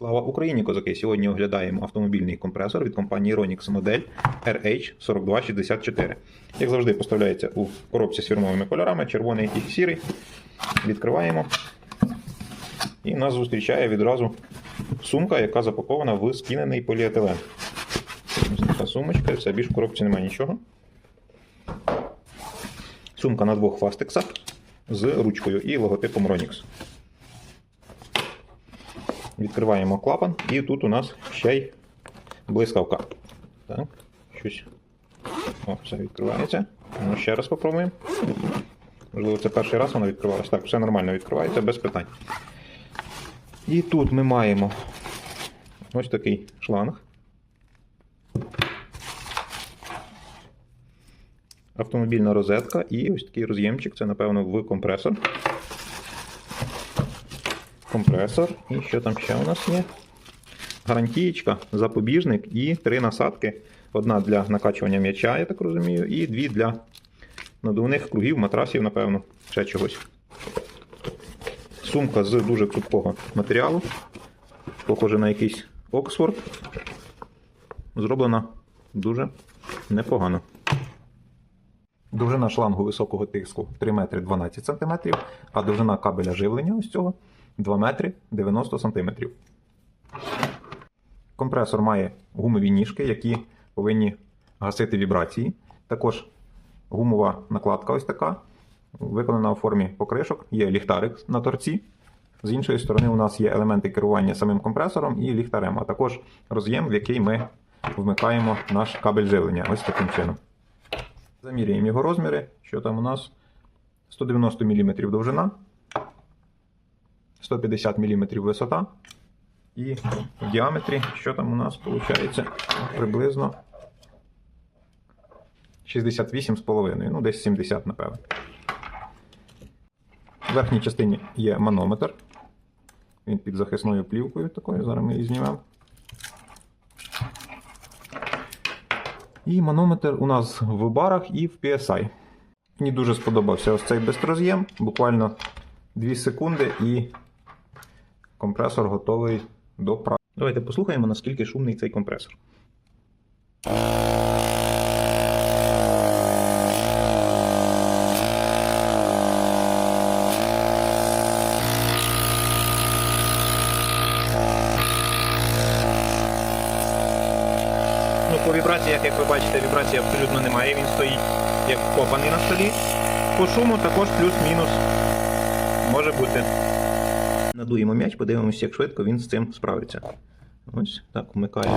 Слава Україні, козаки! Сьогодні оглядаємо автомобільний компресор від компанії Ronix модель RH4264. Як завжди, поставляється у коробці з фірмовими кольорами, червоний і сірий. Відкриваємо. І нас зустрічає відразу сумка, яка запакована в скінений поліетилен. Така сумочка, все більш в коробці немає нічого. Сумка на двох фастексах з ручкою і логотипом Ronix. Відкриваємо клапан, і тут у нас ще й блискавка. Так, щось. О, все відкривається. Ну, ще раз спробуємо. Можливо, це перший раз воно відкривалося. Так, все нормально відкривається, без питань. І тут ми маємо ось такий шланг. Автомобільна розетка і ось такий роз'ємчик. Це, напевно, в компресор компресор. І що там ще у нас є? Гарантієчка, запобіжник і три насадки. Одна для накачування м'яча, я так розумію, і дві для надувних кругів, матрасів, напевно, ще чогось. Сумка з дуже цупкого матеріалу. Похоже на якийсь Оксфорд. Зроблена дуже непогано. Довжина шлангу високого тиску 3 метри 12 см, а довжина кабеля живлення ось цього 2 метри 90 см. Компресор має гумові ніжки, які повинні гасити вібрації. Також гумова накладка ось така, виконана у формі покришок, є ліхтарик на торці. З іншої сторони, у нас є елементи керування самим компресором і ліхтарем, а також роз'єм, в який ми вмикаємо наш кабель живлення. Ось таким чином. Заміряємо його розміри, що там у нас 190 мм довжина, 150 мм висота. І в діаметрі, що там у нас виходить, приблизно 68,5, ну десь 70, напевно. В верхній частині є манометр. Він під захисною плівкою такою, зараз ми її знімемо. І манометр у нас в барах і в PSI. Мені дуже сподобався ось цей безроз'єм. Буквально 2 секунди і компресор готовий до праці. Давайте послухаємо, наскільки шумний цей компресор. Ну, по вібраціях, як ви бачите, вібрації абсолютно немає. Він стоїть як вкопаний на столі. По шуму також плюс-мінус може бути. Надуємо м'яч, подивимося, як швидко він з цим справиться. Ось так, вмикаємо.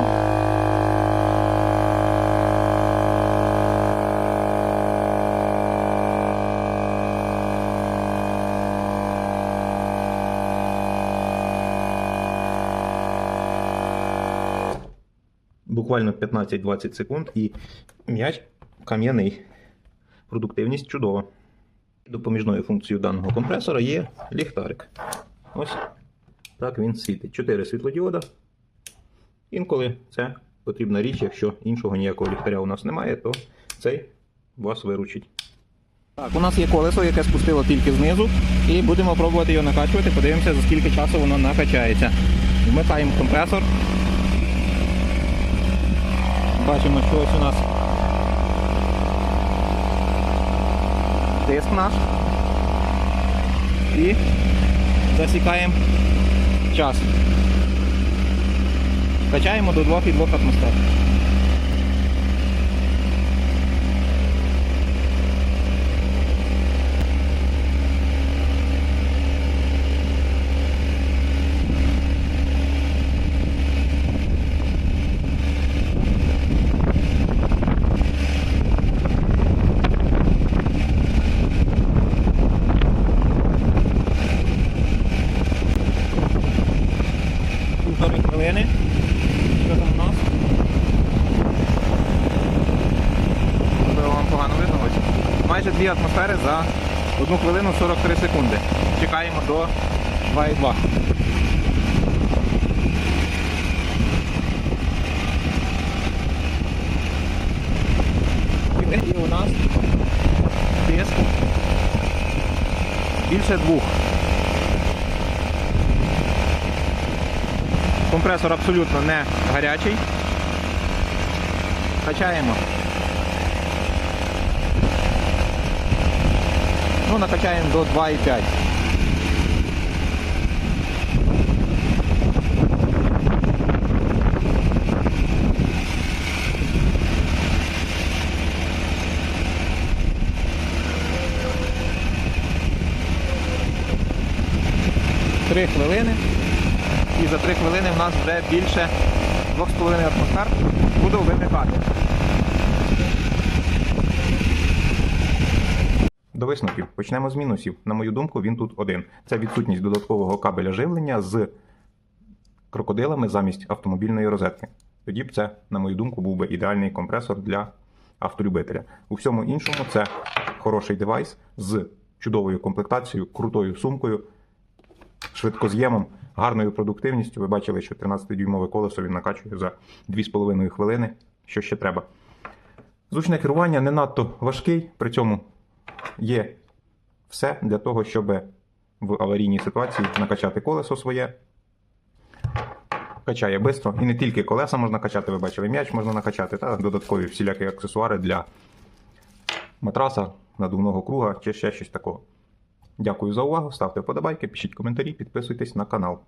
Буквально 15-20 секунд і м'яч кам'яний. Продуктивність чудова. Допоміжною функцією даного компресора є ліхтарик. Ось так він світить. Чотири світлодіода. Інколи це потрібна річ, якщо іншого ніякого ліхтаря у нас немає, то цей вас виручить. Так, у нас є колесо, яке спустило тільки знизу, і будемо пробувати його накачувати. Подивимося, за скільки часу воно накачається. Вмикаємо компресор. Бачимо, що ось у нас тиск наш. І засікаємо час. Качаємо до 2,2 атмосфер. Півтори хвилини. Що там у? Вам погано видно. Майже 2 атмосфери за 1 хвилину 43 секунди. Чекаємо до 2,2. І у нас тиск більше двох. Компресор абсолютно не гарячий. Качаємо. Ну, накачаємо до 2,5. Три хвилини. І за 3 хвилини в нас вже більше 2,5 атмосфер буде вимикати. До висновків почнемо з мінусів. На мою думку, він тут один. Це відсутність додаткового кабеля живлення з крокодилами замість автомобільної розетки. Тоді б це, на мою думку, був би ідеальний компресор для автолюбителя. У всьому іншому це хороший девайс з чудовою комплектацією, крутою сумкою, швидкоз'ємом, гарною продуктивністю. Ви бачили, що 13-дюймове колесо він накачує за 2,5 хвилини. Що ще треба? Зручне керування не надто важкий, при цьому є все для того, щоб в аварійній ситуації накачати колесо своє. Качає швидко. І не тільки колеса можна качати, ви бачили, м'яч можна накачати, та додаткові всілякі аксесуари для матраса, надувного круга чи ще щось такого. Дякую за увагу, ставте вподобайки, пишіть коментарі, підписуйтесь на канал.